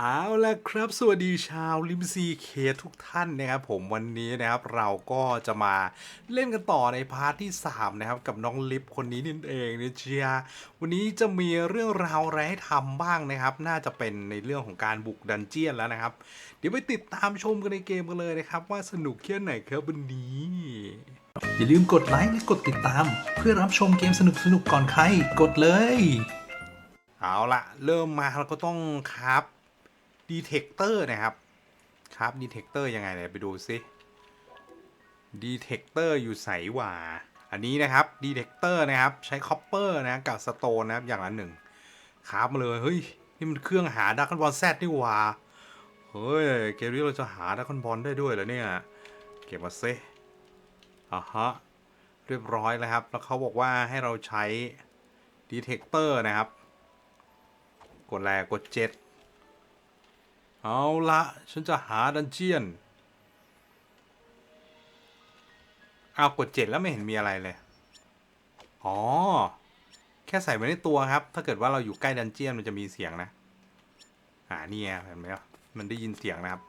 เอาละครับสวัสดีชาวลิมซีเคทุกท่านนะครับผมวันนี้นะครับเราก็จะมาเล่นกันต่อในพาร์ทที่ 3 นะครับ กับน้องลิฟคนนี้นั่นเองนะเจียวันนี้จะมีเรื่องราวอะไรให้ทำบ้างนะครับ น่าจะเป็นในเรื่องของการบุกดันเจียนแล้วนะครับ เดี๋ยวไปติดตามชมกันในเกมกันเลยนะครับ ว่าสนุกแค่ไหนครับวันนี้ อย่าลืมกดไลค์และกดติดตาม เพื่อรับชมเกมสนุกๆก่อนใครกดเลย เอาละเริ่มมาเราก็ต้องครับ ดีเทคเตอร์นะครับ ครับดีเทคเตอร์ยังไงเนี่ยไปดูซิดีเทคเตอร์อยู่ใสหว่า อันนี้นะครับดีเทคเตอร์นะครับ ใช้คอปเปอร์นะกับสโตนนะครับ อย่างละหนึ่งครับมาเลยเฮ้ย นี่มันเครื่องหาดักคอนบอลแซดนี่หว่า เฮ้ย เกมนี้เราจะหาดักคอนบอลได้ด้วยเหรอเนี่ย เก็บมาเซอะฮะ เรียบร้อยแล้วครับ แล้วเขาบอกว่าให้เราใช้ดีเทคเตอร์นะครับ กดแรกกดเจ็ด เอาละฉันจะหาดันเจียน เอากดเจ็ดแล้วไม่เห็นมีอะไรเลย อ๋อ แค่ใส่ไว้ในตัวครับ ถ้าเกิดว่าเราอยู่ใกล้ดันเจียนมันจะมีเสียงนะ อ่านี่เห็นไหมวะมันได้ยินเสียงนะครับ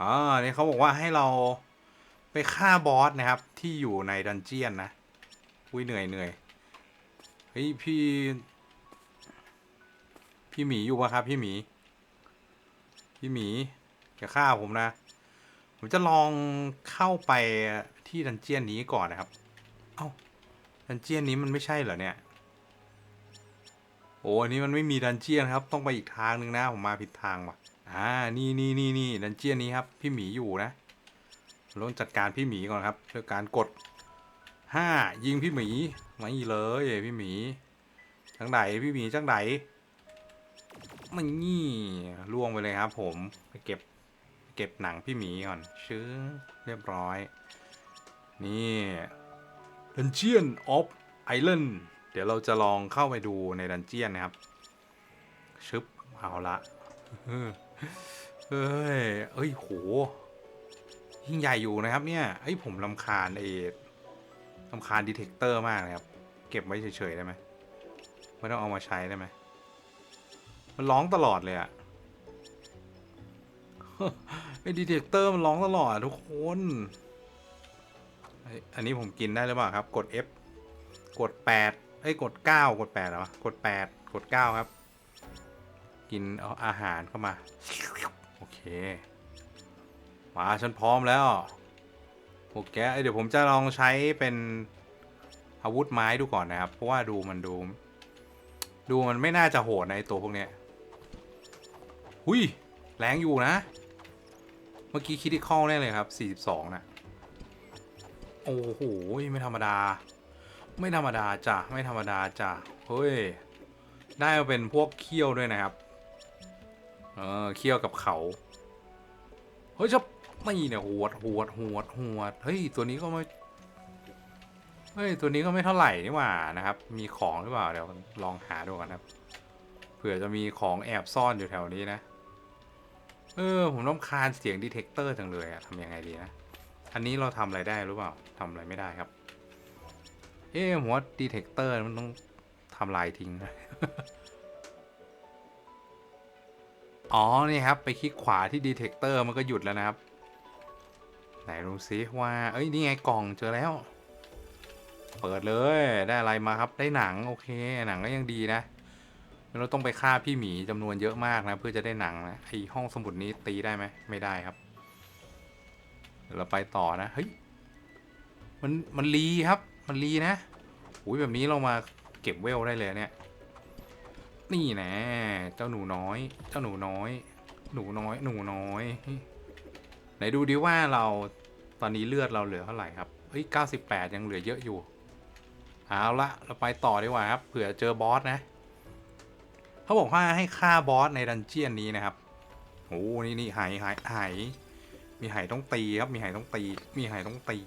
อ๋อเนี่เขาบอกว่าให้เราไปฆ่าบอสนะครับ ที่อยู่ในดันเจียนนะ อุ้ยเหนื่อยเหนื่อยเฮ้ยพี่ พี่หมีอยู่ปะครับ พี่หมี พี่หมีอย่าฆ่าผมนะ ผมจะลองเข้าไปที่ดันเจียนนี้ก่อนนะครับ เอ้าดันเจียนนี้มันไม่ใช่เหรอเนี่ย โอ้อันนี้มันไม่มีดันเจียนครับ ต้องไปอีกทางหนึ่งนะผมมาผิดทางว่ะ อ่า นี่นี่นี่นี่ดันเจียนนี้ครับ พี่หมีอยู่นะเราต้องจัดการพี่หมีก่อนครับด้วยการกดห้ายิงพี่หมีไม่เลยพี่หมีจังไหนพี่หมีจังไหน มันนี่ล่วงไปเลยครับผมไปเก็บเก็บหนังพี่หมีก่อนชื้อเรียบร้อย นี่ Dungeon of Island เดี๋ยวเราจะลองเข้าไปดูในดันเจียนนะครับ ชึบ เอาละเฮ้ย เอ้ย โห ยิ่งใหญ่อยู่นะครับเนี่ยไอ้ผมลำคาญไอ้ลำคาญดีเทคเตอร์มากเลยครับ เก็บไว้เฉยๆได้ไหม ไม่ต้องเอามาใช้ได้ไหม มันร้องตลอดเลยอะไอ้ดีเทคเตอร์มันร้องตลอดอะทุกคน อันนี้ผมกินได้หรือเปล่าครับ กด F กด8ไอ้ยกด 9 กด8เหรอ กด 8 กด 9 ครับ กินเอาอาหารเข้ามา โอเค มาฉันพร้อมแล้ว โอเคเดี๋ยวผมจะลองใช้เป็นอาวุธไม้ดูก่อนนะครับ เพราะว่าดูมันดู ดูมันไม่น่าจะโหดในตัวพวกเนี้ย หุยแรงอยู่นะ เมื่อกี้คิดที่ข้าแน่เลยครับ 42 นะ โอ้โห ไม่ธรรมดา ไม่ธรรมดาจ้ะ ไม่ธรรมดาจ้ะ เฮ้ย ได้มาเป็นพวกเขี้ยวด้วยนะครับ เออเขี้ยวกับเขา เฮ้ยจะไม่เนี่ยหวดหวดหวดหวด เฮ้ย ตัวนี้ก็ไม่ เฮ้ย ตัวนี้ก็ไม่เท่าไหร่นี่หว่านะครับ มีของหรือเปล่า เดี๋ยวลองหาดูกันครับ เผื่อจะมีของแอบซ่อนอยู่แถวนี้นะ ออ ผมต้องคานเสียงดีเทคเตอร์จังเลยอะทำยังไงดีนะ อันนี้เราทำอะไรได้หรือเปล่าทำอะไรไม่ได้ครับ เอ๊ะผมว่าดีเทคเตอร์มันต้องทำลายทิ้งนะอ๋อ นี่ครับ ไปคลิกขวาที่ดีเทคเตอร์มันก็หยุดแล้วนะครับ ไหนดูซิว่า เอ้ย นี่ไงกล่องเจอแล้ว เปิดเลย ได้อะไรมาครับ ได้หนัง โอเค หนังก็ยังดีนะ เราต้องไปฆ่าพี่หมีจำนวนเยอะมากนะ เพื่อจะได้หนังนะไอห้องสมุดนี้ตีได้ไหมไม่ได้ครับเดี๋ยวเราไปต่อนะเฮ้ยมันมันรีครับ มันรีนะอุ้ยแบบนี้เรามาเก็บเวลได้เลยเนี่ยนี่นะเจ้าหนูน้อย เจ้าหนูน้อย หนูน้อย หนูน้อย ไหนดูดิว่าเราตอนนี้เลือดเราเหลือเท่าไหร่ครับเฮ้ย98ยังเหลือเยอะอยู่ เอาละเราไปต่อดีกว่าครับ เผื่อเจอบอสนะ เขาบอกว่าให้ฆ่าบอสในดันเจียนนี้นะครับโอ้นี่นี่หายหายหายมีหายต้องตีครับ มีหายต้องตี มีหายต้องตี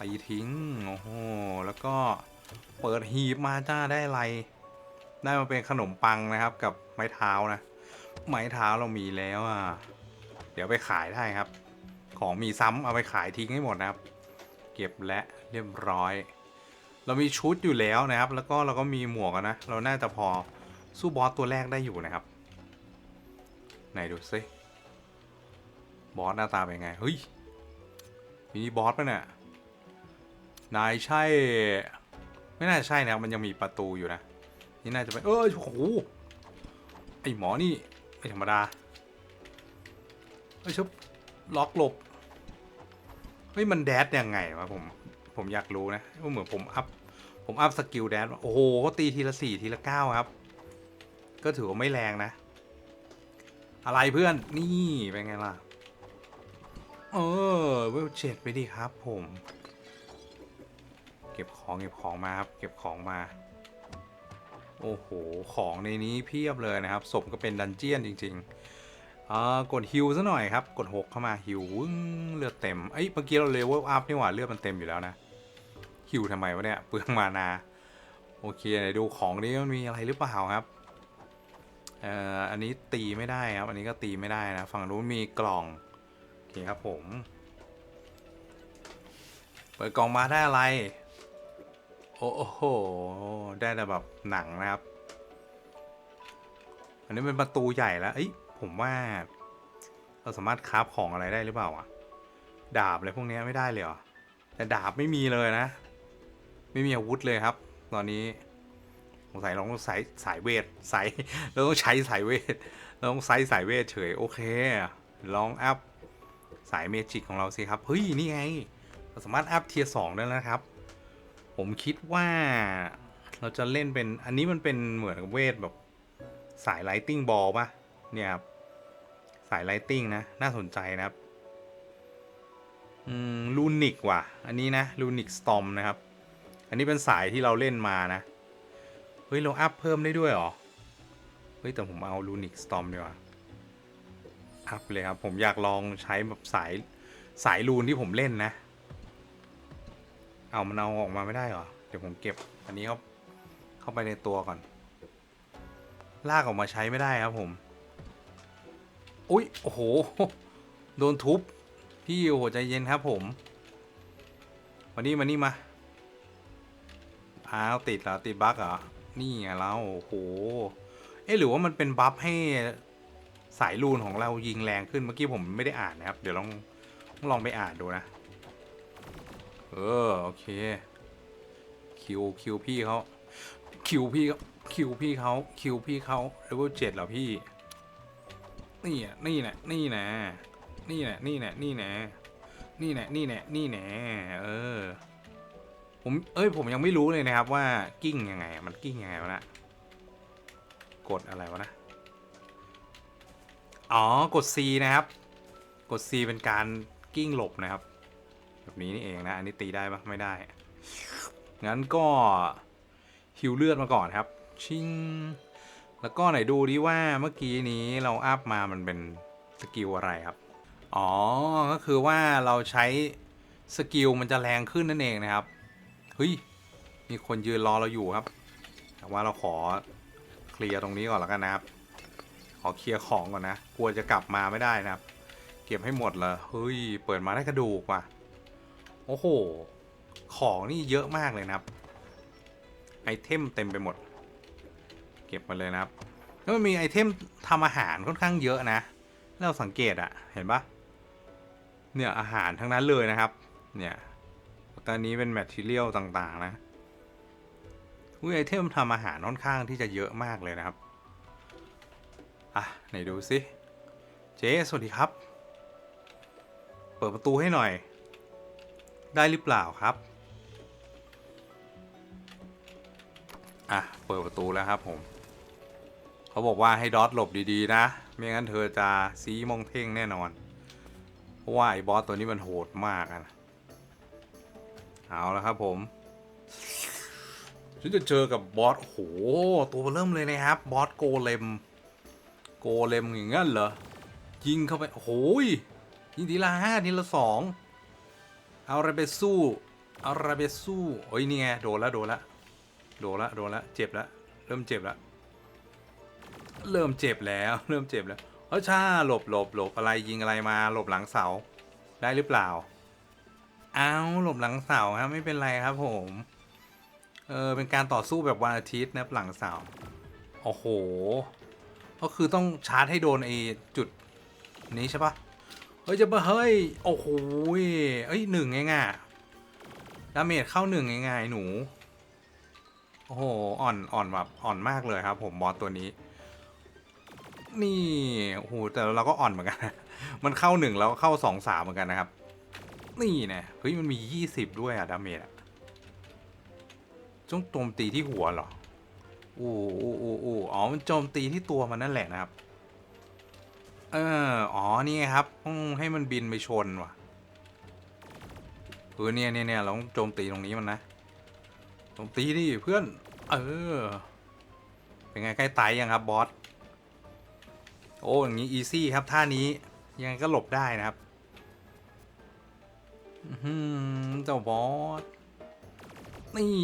ตีทิ้ง โอ้โห แล้วก็เปิดหีบมาจ้าได้อะไร ได้มาเป็นขนมปังนะครับ กับไม้เท้านะ ไม้เท้าเรามีแล้วอะ เดี๋ยวไปขายได้ครับ ของมีซ้ำเอาไปขายทิ้งให้หมดนะครับ เก็บและเรียบร้อย เรามีชุดอยู่แล้วนะครับ แล้วก็เราก็มีหมวกนะ เราน่าจะพอ สู้บอสตัวแรกได้อยู่นะครับ ไหนดูซิบอสหน้าตาเป็นไง เฮ้ยมินิบอสปะเนี่ย นายใช่ ไม่น่าใช่นะครับมันยังมีประตูอยู่นะ นี่น่าจะเป็นเออโอ้โหไอหมอนี่ไม่ธรรมดาเฮ้ยชุบล็อกหลบ เฮ้ยมันแดดยังไงวะผม ผมอยากรู้นะว่าเหมือนผมอัพ ผมอัพสกิลแดดโอ้โหเขาตีทีละสี่ทีละเก้าครับ ก็ถือว่าไม่แรงนะ อะไรเพื่อนนี่เป็นไงล่ะ เออเวลเจ็ดไปดิครับผม เก็บของเก็บของมาครับ เก็บของมา โอ้โห ของในนี้เพียบเลยนะครับ สมก็เป็นดันเจียนจริงๆอ่ากดฮิวซะหน่อยครับ กด 6 เข้ามาฮิวเลือดเต็มเอ้ยเมื่อกี้เราเลเวลอัพนี่หว่าเลือดมันเต็มอยู่แล้วนะฮิวทำไมวะเนี่ยเปลืองมานาโอเคไหนดูของนี้มันมีอะไรหรือเปล่าครับ เอ่ออันนี้ตีไม่ได้ครับ อันนี้ก็ตีไม่ได้นะ ฝั่งนู้นมีกล่อง โอเคครับผม เปิดกล่องมาได้อะไร โอ้โห ได้แต่แบบหนังนะครับ อันนี้เป็นประตูใหญ่แล้วเอ้ย ผมว่า เราสามารถคราฟของอะไรได้หรือเปล่าอะ ดาบอะไรพวกนี้ไม่ได้เลยเหรอ แต่ดาบไม่มีเลยนะ ไม่มีอาวุธเลยครับ ตอนนี้ สงสัยเราต้องใส่สายเวทใส่เราต้องใช้สายเวทเราต้องใช้สายเวทเฉยโอเค ลองอัพสายเมจิกของเราสิครับ เฮ้ย นี่ไง เราสามารถอัพเทียร์สองได้แล้วครับ ผมคิดว่าเราจะเล่นเป็นอันนี้มันเป็นเหมือนกับเวทแบบสายไลติงบอลป่ะเนี่ยครับ สายไลติงนะ น่าสนใจนะครับอืมลูนิกว่ะ อันนี้นะลูนิกสตอมนะครับ อันนี้เป็นสายที่เราเล่นมานะ ฮ้ย เราอัพเพิ่มได้ด้วยเหรอ เฮ้ย แต่ผมเอาลูนิกสตอมดีกว่า อัพเลยครับ ผมอยากลองใช้แบบสายสายลูนที่ผมเล่นนะ เอามันเอาออกมาไม่ได้เหรอ เดี๋ยวผมเก็บ อันนี้เข้าเข้าไปในตัวก่อน ลากออกมาใช้ไม่ได้ครับผม อุ้ย โอ้โห โดนทุบ พี่โอ้โหใจเย็นครับผม มานี่มานี่มาอ้าวติดเหรอ ติดบั๊กเหรอ นี่ไงเราโอ้โห เอ๊ะหรือว่ามันเป็นบัฟให้สายลูนของเรายิงแรงขึ้นเมื่อกี้ผมไม่ได้อ่านนะครับ เดี๋ยวลองลองไปอ่านดูนะ เออโอเค คิวคิวพี่เขาคิวพี่คิวพี่เขาคิวพี่เขาเลเวลเจ็ดเหรอพี่ นี่อะนี่แหละนี่แนะนี่แหละนี่แหละนี่แหละนี่แหละนี่แหละนี่แหละเออ ผมเอ้ยผมยังไม่รู้เลยนะครับว่ากิ้งยังไง มันกิ้งยังไงวะนะกดอะไรวะนะ อ๋อกด C นะครับ กด C เป็นการกิ้งหลบนะครับ แบบนี้นี่เองนะ อันนี้ตีได้ปะไม่ได้ งั้นก็ฮิวเลือดมาก่อนครับ ชิง แล้วก็ไหนดูดิว่าเมื่อกี้นี้เราอัพมามันเป็นสกิลอะไรครับ อ๋อ ก็คือว่าเราใช้สกิลมันจะแรงขึ้นนั่นเองนะครับ เฮ้ย มีคนยืนรอเราอยู่ครับ แต่ว่าเราขอเคลียร์ตรงนี้ก่อนแล้วกันนะครับ ขอเคลียร์ของก่อนนะ กลัวจะกลับมาไม่ได้นะครับ เก็บให้หมดเลยเฮ้ย เปิดมาได้กระดูกว่ะ โอ้โห ของนี่เยอะมากเลยนะครับ ไอเทมเต็มไปหมด เก็บมาเลยนะครับ แล้วมันมีไอเทมทำอาหารค่อนข้างเยอะนะแล้วเราสังเกตอะเห็นปะเนี่ยอาหารทั้งนั้นเลยนะครับ เนี่ย ตอนนี้เป็นแมทเทียลต่างๆ นะอุ้ยไอเทมทำอาหารค่อนข้างที่จะเยอะมากเลยนะครับ อะ ไหนดูสิ เจ๊สวัสดีครับ เปิดประตูให้หน่อย ได้หรือเปล่าครับ อะ เปิดประตูแล้วครับผม เขาบอกว่าให้ดอทหลบดีๆ นะ ไม่งั้นเธอจะซีมองเท่งแน่นอน เพราะว่าไอ้บอสตัวนี้มันโหดมากอะนะ เอาแล้วครับผมฉันจะเจอกับบอสโอ้โหตัวเริ่มเลยนะครับ บอสโกเลม โกเลมอย่างงั้นเหรอ ยิงเข้าไปโอ้ยยิงทีละห้าทีละสองเอาอะไรไปสู้ เอาอะไรไปสู้โอ้ยนี่ไงโดนล้วโดนล้วโดนล้วโดนล้วเจ็บล้วเริ่มเจ็บล้วเริ่มเจ็บแล้วเริ่มเจ็บแล้วเฮ้ยช่าหลบหลบหลบอะไรยิงอะไรมาหลบหลังเสาได้หรือเปล่า อ้าวหลบหลังเสาครับไม่เป็นไรครับผม เออเป็นการต่อสู้แบบวันอาทิตย์นะหลังเสาโอ้โห ก็คือต้องชาร์จให้โดนไอ้จุดนี้ใช่ปะเฮ้ยจะปะเฮ้ยโอ้โหเอ้ยหนึ่งเองอะดาเมจเข้าหนึ่งเองไงหนู โอ้โห อ่อนอ่อนแบบอ่อนมากเลยครับ ผมบอสตัวนี้ นี่โอ้โหแต่เราก็อ่อนเหมือนกัน มันเข้าหนึ่งแล้วเข้าสองสามเหมือนกันนะครับ นี่เนี่ยเฮ้ยมันมียี่สิบด้วยอะดาเมจอะจ้องโจมตีที่หัวเหรออู้อู้อู้อู้อ๋อมันโจมตีที่ตัวมันนั่นแหละนะครับ เอออ๋อนี่ไงครับต้องให้มันบินไปชนว่ะเออเนี่ยเนี่ยเนี่ยเราต้องโจมตีตรงนี้มันนะโจมตีดิเพื่อน เออ เป็นไงใกล้ตายยังครับบอสโอ้อย่างนี้อีซี่ครับท่านี้ยังก็หลบได้นะครับ เจ้าบอส นี่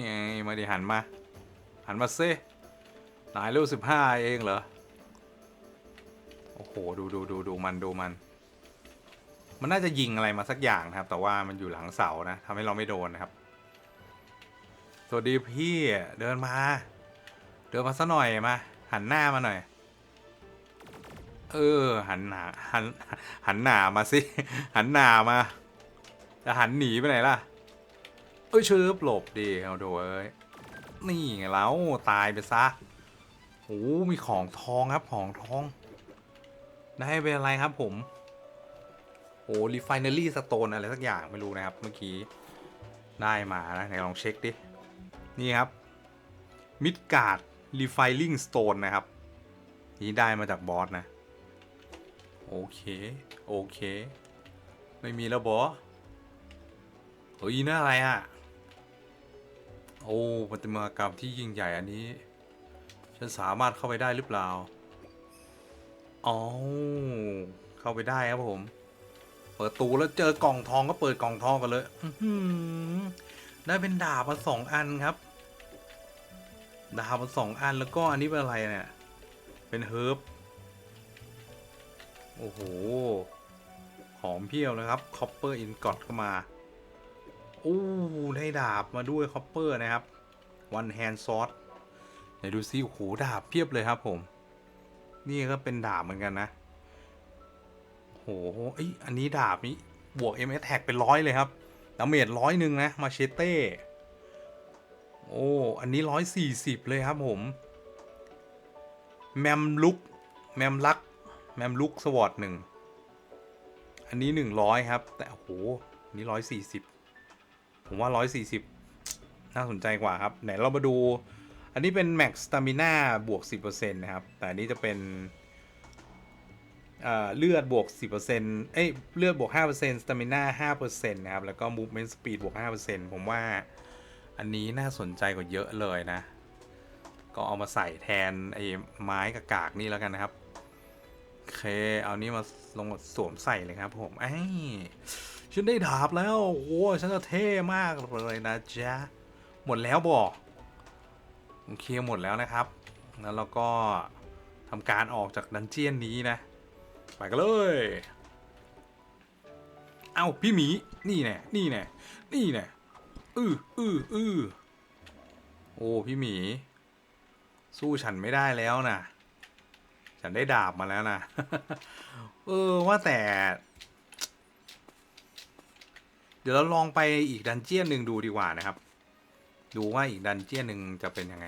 ไงมาดิหันมา หันมาเซ่นายเร็วสิบห้าเองเหรอ โอ้โห ดูดูดูดูมันดูมัน มันน่าจะยิงอะไรมาสักอย่างนะครับ แต่ว่ามันอยู่หลังเสานะทำให้เราไม่โดนนะครับ สวัสดีพี่เดินมา เดินมาซะหน่อยมา หันหน้ามาหน่อยเออหันหนาหันหันหนามาสิ หันหนามา จะหันหนีไปไหนล่ะ เอ้ยเชืบหลบดีเอาโดเอ้ย นี่ไงแล้วตายไปซะโอ้มีของทองครับของทอง ได้เป็นอะไรครับผมโอ้รีไฟเนอรี่สโตนอะไรสักอย่างไม่รู้นะครับเมื่อกี้ ได้มานะไหนลองเช็คดิ นี่ครับมิดการ์ดรีไฟลิงสโตนนะครับ นี่ได้มาจากบอสนะ โอเค โอเค ไม่มีแล้วบอส เฮ้ยน่าอะไรอะ โอ้ปฏิมากรรมที่ยิ่งใหญ่อันนี้ ฉันสามารถเข้าไปได้หรือเปล่า อ๋อ เข้าไปได้ครับผม เปิดตูแล้วเจอกล่องทองก็เปิดกล่องทองกันเลยได้เป็นดาบมาสองอันครับ ดาบมาสองอันแล้วก็อันนี้เป็นอะไรเนี่ย เป็นเฮิร์บ โอ้โห หอมเพียวเลยครับ คอปเปอร์อินกอดก็มา อ้ได้ดาบมาด้วยคอปเปอร์นะครับ one hand sword ไหนดูซิโอ้โหดาบเพียบเลยครับผม นี่ก็เป็นดาบเหมือนกันนะโหเอ้ยอันนี้ดาบนี้บวก MS Tag เป็นร้อยเลยครับดาเมจร้อยหนึ่งนะ มาเชเต้ โอ้ อันนี้ร้อยสี่สิบเลยครับผม แมมลุก แมมลัก แมมลุกสวอตหนึ่ง อันนี้หนึ่งร้อยครับ แต่โอ้โห อันนี้ร้อยสี่สิบ ผมว่า 140 น่าสนใจกว่าครับ ไหนเรามาดู อันนี้เป็น Max Stamina บวก 10%นะครับ แต่อันนี้จะเป็นเลือดบวก 10%เอ้ย เลือดบวก 5% Stamina 5%นะครับ แล้วก็ Movement Speed บวก 5%ผมว่าอันนี้น่าสนใจกว่าเยอะเลยนะ ก็เอามาใส่แทนไอ้ไม้กากๆนี่แล้วกันนะครับ โอเค เอานี้มาลงสวมใส่เลยครับผมไอ้ ฉันได้ดาบแล้ว โอ้โหฉันจะเท่มากเลยนะจ๊ะ หมดแล้วบอกโอเคหมดแล้วนะครับ แล้วเราก็ทำการออกจากดันเจียนนี้นะ ไปกันเลย เอ้าพี่หมี นี่แน่นี่แน่นี่แน่อืออืออือโอ้พี่หมี สู้ฉันไม่ได้แล้วนะฉันได้ดาบมาแล้วนะ เออว่าแต่ เดี๋ยวเราลองไปอีกดันเจียนหนึ่งดูดีกว่านะครับ ดูว่าอีกดันเจียนหนึ่งจะเป็นยังไง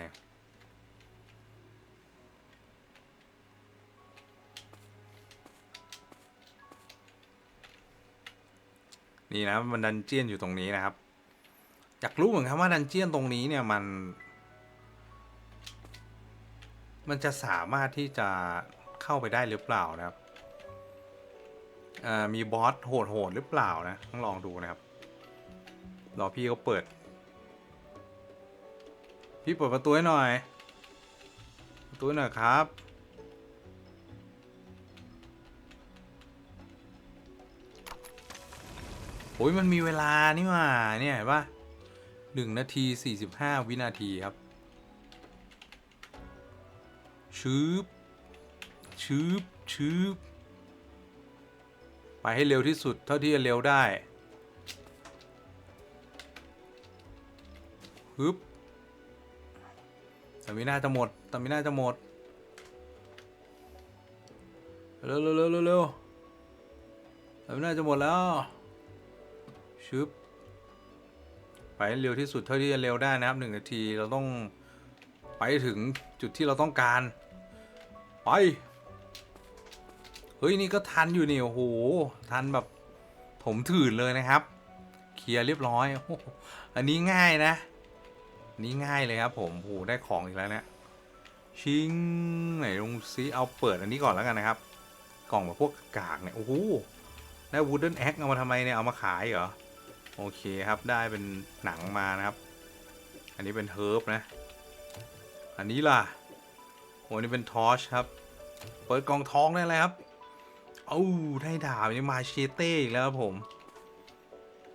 นี่นะมันดันเจียนอยู่ตรงนี้นะครับ อยากรู้เหมือนกันว่าดันเจียนตรงนี้เนี่ยมัน มันจะสามารถที่จะเข้าไปได้หรือเปล่านะครับอ่ามีบอสโหดๆหรือเปล่านะ ต้องลองดูนะครับ รอพี่เขาเปิด พี่เปิดประตูให้หน่อย ประตูหน่อยครับ โอ้ยมันมีเวลานี่หว่าเนี่ยเห็นปะหนึ่งนาทีสี่สิบห้าวินาทีครับ ชืบชืบชืบไปให้เร็วที่สุดเท่าที่จะเร็วได้ ฮึบตามิน่าจะหมดตามิน่าจะหมด เร็วเร็วเร็วเร็วเร็วเร็วน่าจะหมดแล้วชึบไปเร็วที่สุดเท่าที่จะเร็วได้นะครับหนึ่งนาทีเราต้องไปถึงจุดที่เราต้องการ ไป เฮ้ย นี่ก็ทันอยู่นี่โอ้โห ทันแบบผมถืนเลยนะครับ เคลียร์เรียบร้อย อันนี้ง่ายนะ นนี้ง่ายเลยครับผมโอ้ได้ของอีกแล้วเนี่ยชิงไหนลองซิเอาเปิดอันนี้ก่อนแล้วกันนะครับ กล่องแบบพวกกากเนี่ยโอ้โหได้วูดเดิลแอ็กเอามาทำไมเนี่ยเอามาขายเหรอโอเคครับได้เป็นหนังมานะครับ อันนี้เป็นเฮิร์บนะ อันนี้ล่ะโอ้นี่เป็นทอชครับ เปิดกล่องท้องได้เลยครับเอ้าได้ดาบนี่มาเชเต้อีกแล้วครับผม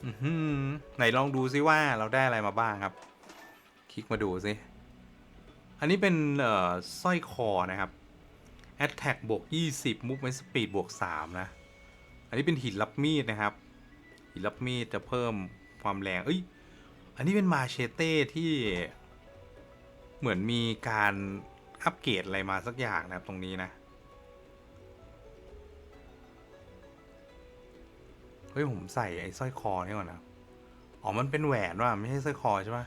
อือหือไหนลองดูซิว่าเราได้อะไรมาบ้างครับ คลิกมาดูซิอันนี้เป็นสร้อยคอนะครับ Attack บวก 20 Movement Speed บวก 3 นะ อันนี้เป็นหินรับมีดนะครับ หินรับมีดจะเพิ่มความแรง เอ้ย อันนี้เป็นมาเชเต้ที่เหมือนมีการอัปเกรดอะไรมาสักอย่างนะครับตรงนี้นะ เฮ้ย ผมใส่ไอ้สร้อยคอนี่ก่อนนะ อ๋อ มันเป็นแหวนว่ะไม่ใช่สร้อยคอใช่ไหม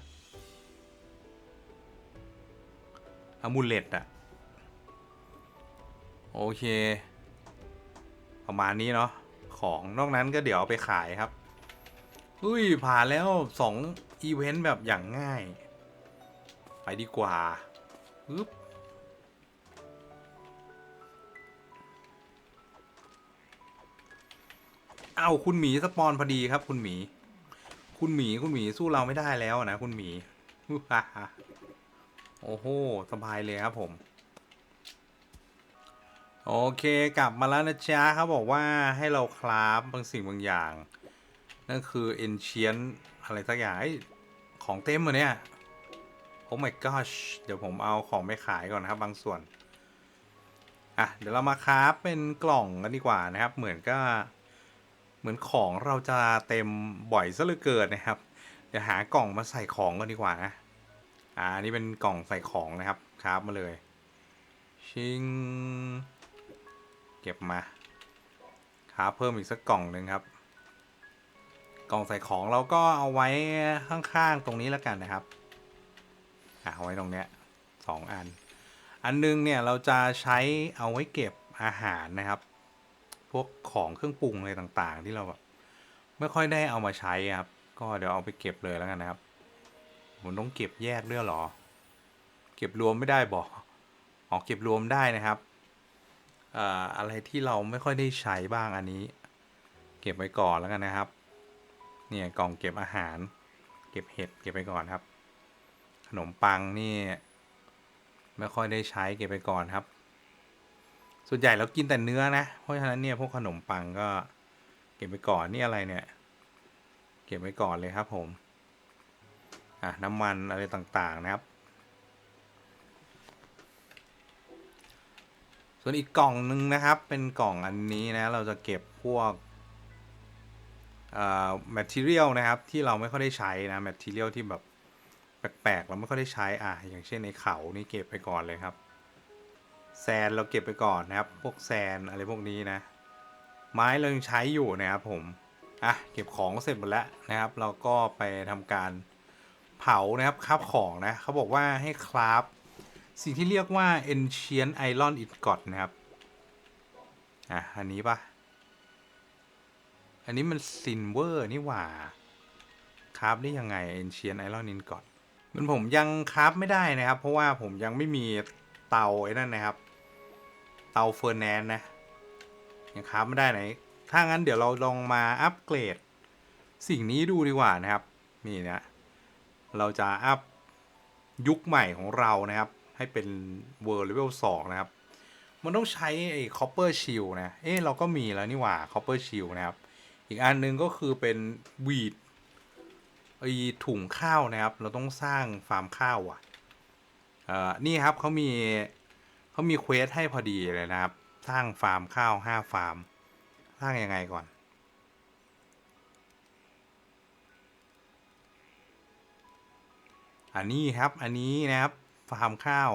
อมูเลตอะโอเค ประมาณนี้เนาะของนอกนั้นก็เดี๋ยวเอาไปขายครับอุ้ยผ่านแล้วสองอีเวนต์แบบอย่างง่าย ไปดีกว่าปึ๊บเอ้าคุณหมีสปอนพอดีครับ คุณหมี คุณหมีคุณหมีสู้เราไม่ได้แล้วนะ คุณหมี โอ้โหสบายเลยครับผม โอเคกลับมาแล้วนะจ๊ะเขาบอกว่าให้เราคราฟบางสิ่งบางอย่าง นั่นคือ Ancient อะไรสักอย่างของเต็มเหรอเนี่ยโอ้ my gosh เดี๋ยวผมเอาของไปขายก่อนนะครับ บางส่วน อะ เดี๋ยวเรามาคราฟเป็นกล่องกันดีกว่านะครับ เหมือนก็เหมือนของเราจะเต็มบ่อยซะเหลือเกินนะครับ เดี๋ยวหากล่องมาใส่ของกันดีกว่านะ อ่าอันนี่เป็นกล่องใส่ของนะครับคราฟมาเลย ชิง เก็บมาคราฟเพิ่มอีกสักกล่องหนึ่งครับ กล่องใส่ของเราก็เอาไว้ข้างๆตรงนี้แล้วกันนะครับอ่าเอาไว้ตรงเนี้ยสองอัน อันนึงเนี่ยเราจะใช้เอาไว้เก็บอาหารนะครับ พวกของเครื่องปรุงอะไรต่างๆ ที่เราแบบไม่ค่อยได้เอามาใช้ครับ ก็เดี๋ยวเอาไปเก็บเลยแล้วกันนะครับ ผมต้องเก็บแยกด้วยหรอ เก็บรวมไม่ได้บอกอ๋อเก็บรวมได้นะครับอ่ออะไรที่เราไม่ค่อยได้ใช้บ้างอันนี้ เก็บไว้ก่อนแล้วกันนะครับ เนี่ยกล่องเก็บอาหาร เก็บเห็ดเก็บไปก่อนครับ ขนมปังนี่ไม่ค่อยได้ใช้เก็บไปก่อนครับ ส่วนใหญ่เรากินแต่เนื้อนะ เพราะฉะนั้นเนี่ยพวกขนมปังก็เก็บไปก่อนนี่อะไรเนี่ย เก็บไว้ก่อนเลยครับผม อะน้ำมันอะไรต่างๆนะครับ ส่วนอีกกล่องหนึ่งนะครับ เป็นกล่องอันนี้นะ เราจะเก็บพวกเอ่อ material นะครับ ที่เราไม่ค่อยได้ใช้นะ material ที่แบบแปลกๆเราไม่ค่อยได้ใช้อะอย่างเช่นในเขานี่เก็บไปก่อนเลยครับแซนเราเก็บไปก่อนนะครับ พวกแซนอะไรพวกนี้นะ ไม้เรายังใช้อยู่นะครับผม อะ เก็บของเสร็จหมดแล้วนะครับ เราก็ไปทำการ เผานะครับคราบของนะเขาบอกว่าให้คราฟสิ่งที่เรียกว่า ancient iron ingot นะครับ อะ อันนี้ปะอันนี้มัน silver นี่หว่าคราฟได้ยังไง ancient iron ingot มันผมยังคราฟไม่ได้นะครับ เพราะว่าผมยังไม่มีเตาไอ้นั่นนะครับ เตาเฟอร์แนนนะ ยังคราฟไม่ได้ไหน ถ้างั้นเดี๋ยวเราลองมาอัปเกรด สิ่งนี้ดูดีกว่านะครับ นี่นะ เราจะอัพยุคใหม่ของเรานะครับ ให้เป็น World Level 2 นะครับ มันต้องใช้ไอ้ Copper Shield นะ เอ๊ะเราก็มีแล้วนี่หว่า Copper Shield นะครับ อีกอันหนึงก็คือเป็นวีดไอ้ถุงข้าวนะครับ เราต้องสร้างฟาร์มข้าวอะเอ่อนี่ครับเขามีเขามีเควสให้พอดีเลยนะครับ สร้างฟาร์มข้าวห้าฟาร์ม สร้างยังไงก่อน อันนี้ครับ อันนี้นะครับ ฟาร์มข้าว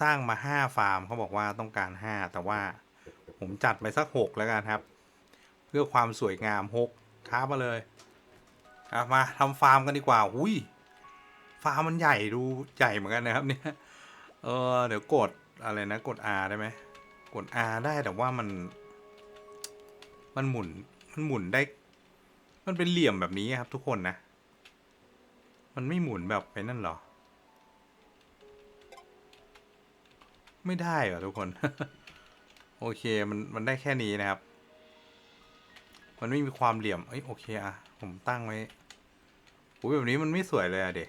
สร้างมาห้าฟาร์มเขาบอกว่าต้องการห้าแต่ว่าผมจัดไปสักหกแล้วกันครับ เพื่อความสวยงามหกค้ามาเลยอะมาทำฟาร์มกันดีกว่าหุยฟาร์มมันใหญ่ดูใหญ่เหมือนกันนะครับเนี่ยเออเดี๋ยวกดอะไรนะกด R ได้ไหมกด R ได้แต่ว่ามัน มันหมุนมันหมุนได้ มันเป็นเหลี่ยมแบบนี้ครับทุกคนนะ มันไม่หมุนแบบไปนั่นหรอ ไม่ได้เหรอทุกคน โอเคมันมันได้แค่นี้นะครับ มันไม่มีความเหลี่ยม เอ้ยโอเคอะผมตั้งไว้โอ้ยแบบนี้มันไม่สวยเลยอะเด็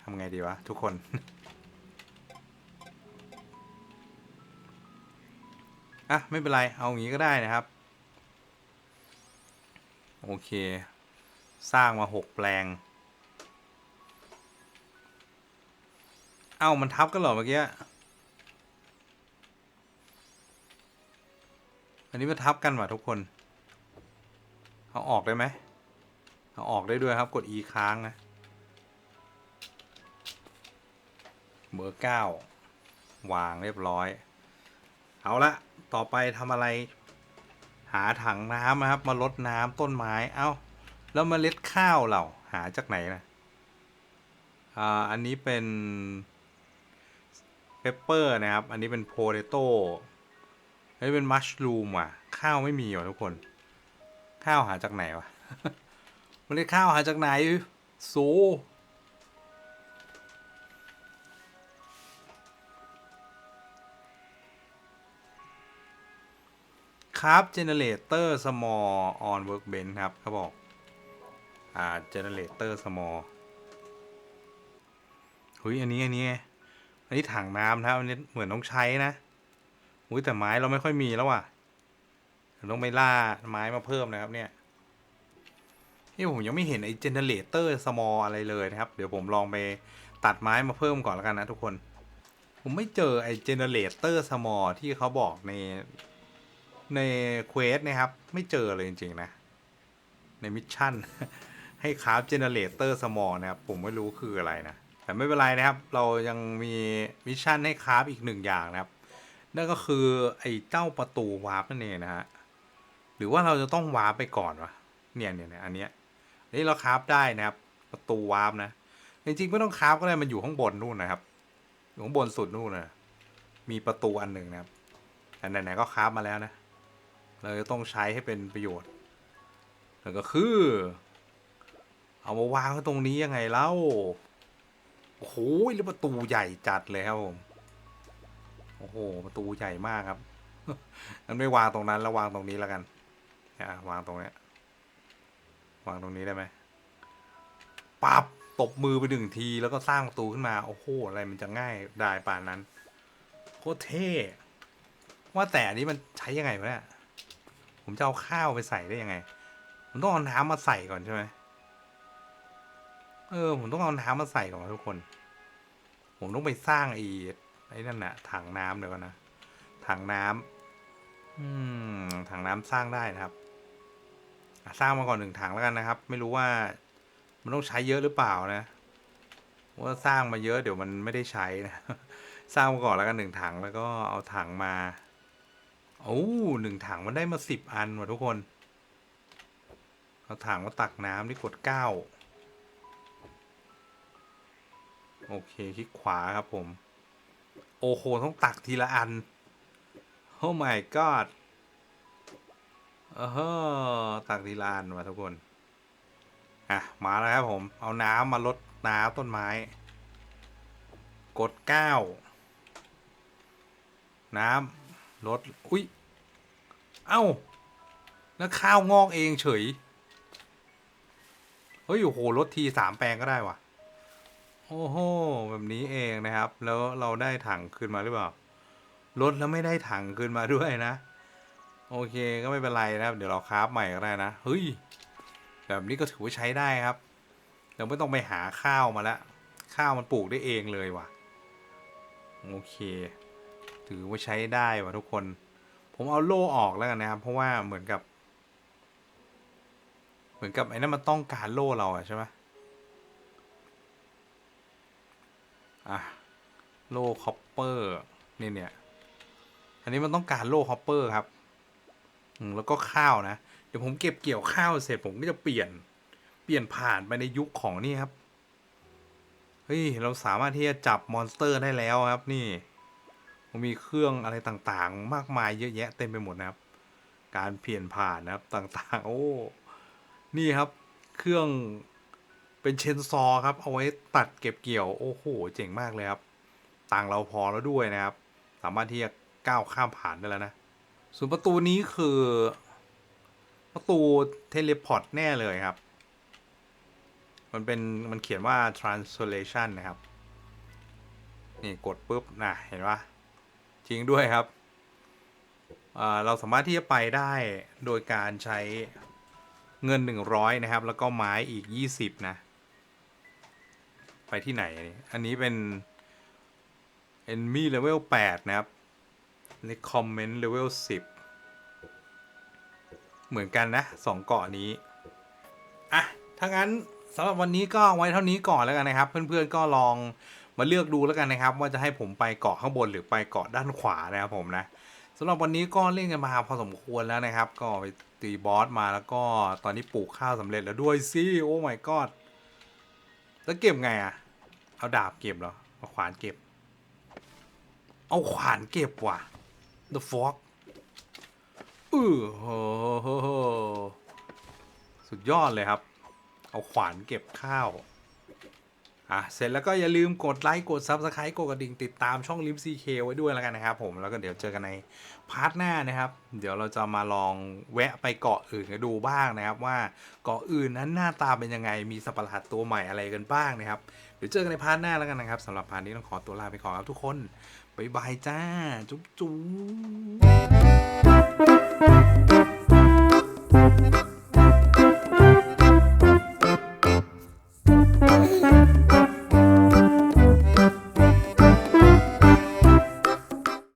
ทำไงดีวะ ทุกคน อะ ไม่เป็นไร เอาอย่างนี้ก็ได้นะครับ โอเค สร้างมาหกแปลง เอ้ามันทับกันเหรอเมื่อกี้ อันนี้มันทับกันว่ะทุกคน เอาออกได้ไหม เอาออกได้ด้วยครับกด E ค้างนะเบอร์เก้าวางเรียบร้อย เอาละต่อไปทำอะไร หาถังน้ำนะครับ มาลดน้ำต้นไม้ เอ้า แล้วเมล็ดข้าวเราหาจากไหนนะอ่าอันนี้เป็นเปปเปอร์นะครับ อันนี้เป็นโพเตโต้อันนี้เป็นมัชรูมอะ ข้าวไม่มีว่ะทุกคน ข้าวหาจากไหนวะเมล็ดข้าวหาจากไหนโซครับเจเนเรเตอร์ small on workbench ครับเขาบอก อ่า generator small เฮ้ยอันนี้อันนี้อันนี้ถังน้ำนะอันนี้เหมือนต้องใช้นะอุ้ยแต่ไม้เราไม่ค่อยมีแล้วว่ะต้องไปล่าไม้มาเพิ่มนะครับเนี่ยนี่ผมยังไม่เห็นไอ้ generator small อะไรเลยนะครับ เดี๋ยวผมลองไปตัดไม้มาเพิ่มก่อนแล้วกันนะทุกคน ผมไม่เจอไอ้ generator small ที่เขาบอกในในเควสนะครับ ไม่เจอเลยจริงๆนะ ในมิชชั่น ให้คราฟเจเนเรเตอร์สมอลนะครับ ผมไม่รู้คืออะไรนะ แต่ไม่เป็นไรนะครับ เรายังมีมิชชั่นให้คราฟอีกหนึ่งอย่างนะครับ นั่นก็คือไอ้เจ้าประตูวาร์ปนั่นเองนะฮะ หรือว่าเราจะต้องวาร์ปไปก่อนวะ เนี่ยเนี่ยเนี่ยอันเนี้ยนี่เราคราฟได้นะครับ ประตูวาร์ปนะ จริงๆไม่ต้องคราฟก็ได้มันอยู่ข้างบนนู่นนะครับ อยู่ข้างบนสุดนู่นนะมีประตูอันหนึ่งนะครับแต่ไหนๆก็คราฟมาแล้วนะ เราจะต้องใช้ให้เป็นประโยชน์นั่นก็คือ เอามาวางไว้ตรงนี้ยังไงเล่า โอ้โหแล้วประตูใหญ่จัดเลยครับผม โอ้โห ประตูใหญ่มากครับงั้นไม่วางตรงนั้นแล้ววางตรงนี้แล้วกันอ่าวางตรงเนี้ย วางตรงนี้ได้ไหมปับตบมือไปหนึ่งทีแล้วก็สร้างประตูขึ้นมา โอ้โห อะไรมันจะง่ายได้ป่านนั้น โคตรเท่ ว่าแต่อันนี้มันใช้ยังไงวะเนี่ย ผมจะเอาข้าวไปใส่ได้ยังไง ผมต้องเอาน้ำมาใส่ก่อนใช่ไหม เออ ผมต้องเอาน้ำมาใส่ก่อนทุกคน ผมต้องไปสร้างไอ้ไอ้นั่นน่ะถังน้ำเดี๋ยวก่อนนะ ถังน้ำอืม ถังน้ำสร้างได้นะครับสร้างมาก่อนหนึ่งถังแล้วกันนะครับ ไม่รู้ว่ามันต้องใช้เยอะหรือเปล่านะว่าสร้างมาเยอะเดี๋ยวมันไม่ได้ใช้นะ สร้างมาก่อนแล้วกันหนึ่งถังแล้วก็เอาถังมาโอ้หนึ่งถังมันได้มาสิบอันว่ะทุกคน เอาถังมาตักน้ำที่กดเก้า โอเคคลิกขวาครับผม โอ้โห ต้องตักทีละอัน โอ้ my god เออตักทีละอันมาทุกคน อะ มาแล้วครับผม เอาน้ำมาลดน้ำต้นไม้ กดเก้า น้ำลด อุ้ย เอ้า แล้วข้าวงอกเองเฉย เฮ้ย โอ้โหลดทีสามแปลงก็ได้ว่ะ โอ้โห แบบนี้เองนะครับ แล้วเราได้ถังคืนมาหรือเปล่า ลดแล้วไม่ได้ถังคืนมาด้วยนะ โอเคก็ไม่เป็นไรนะครับ เดี๋ยวเราคราฟใหม่ก็ได้นะ เฮ้ย แบบนี้ก็ถือว่าใช้ได้ครับ เราไม่ต้องไปหาข้าวมาแล้วข้าวมันปลูกได้เองเลยว่ะ โอเค ถือว่าใช้ได้ว่ะทุกคน ผมเอาโล่ออกแล้วกันนะครับ เพราะว่าเหมือนกับ เหมือนกับไอ้นั่นมันต้องการโล่เราอะใช่ไหม อะโล่คอปเปอร์นี่เนี่ย อันนี้มันต้องการโล่ฮอปเปอร์ครับ อืมแล้วก็ข้าวนะ เดี๋ยวผมเก็บเกี่ยวข้าวเสร็จผมก็จะเปลี่ยน เปลี่ยนผ่านไปในยุคของนี่ครับ เฮ้ย เราสามารถที่จะจับมอนสเตอร์ได้แล้วครับนี่มันมีเครื่องอะไรต่างๆ มากมายเยอะแยะเต็มไปหมดนะครับ การเปลี่ยนผ่านนะครับต่างๆ โอ้ นี่ครับ เครื่อง เป็นเชนซอครับ เอาไว้ตัดเก็บเกี่ยว โอ้โห เจ๋งมากเลยครับตังเราพอแล้วด้วยนะครับ สามารถที่จะก้าวข้ามผ่านได้แล้วนะ ส่วนประตูนี้คือ ประตูเทเลพอร์ตแน่เลยครับ มันเป็นมันเขียนว่า translation นะครับ นี่กดปุ๊บนะเห็นปะจริงด้วยครับ เราสามารถที่จะไปได้โดยการใช้เงิน 100 นะครับ แล้วก็ไม้อีก 20 นะ ไปที่ไหนอันนี้อันนี้เป็น enemy level 8 นะครับ recommend level 10 เหมือนกันนะสองเกาะนี้ อะถ้างั้นสำหรับวันนี้ก็ไว้เท่านี้ก่อนแล้วกันนะครับ เพื่อนๆก็ลองมาเลือกดูแล้วกันนะครับ ว่าจะให้ผมไปเกาะข้างบนหรือไปเกาะด้านขวานะครับผมนะสำหรับวันนี้ก็เล่นกันมาพอสมควรแล้วนะครับ ก็ไปตีบอสมาแล้วก็ตอนนี้ปลูกข้าวสำเร็จแล้วด้วยสิโอ้ my god แล้วเก็บไงอะเอาดาบเก็บเหรอ เอาขวานเก็บ เอาขวานเก็บว่ะ the Fork อือโหสุดยอดเลยครับ เอาขวานเก็บข้าว อะเสร็จแล้วก็อย่าลืมกดไลค์กด Subscribe กดกระดิ่งติดตามช่องลิฟ CK ไว้ด้วยแล้วกันนะครับผมแล้วก็เดี๋ยวเจอกันในพาร์ทหน้านะครับ เดี๋ยวเราจะมาลองแวะไปเกาะอื่นกันดูบ้างนะครับ ว่าเกาะอื่นนั้นหน้าตาเป็นยังไงมีสัตว์ประหลาดตัวใหม่อะไรกันบ้างนะครับเดี๋ยวเจอกันในพาร์ทหน้าแล้วกันนะครับสำหรับพาร์ทนี้ต้องขอตัวลาไปก่อนครับทุกคนบ๊ายบายจ้า จุ๊บจุ๊บ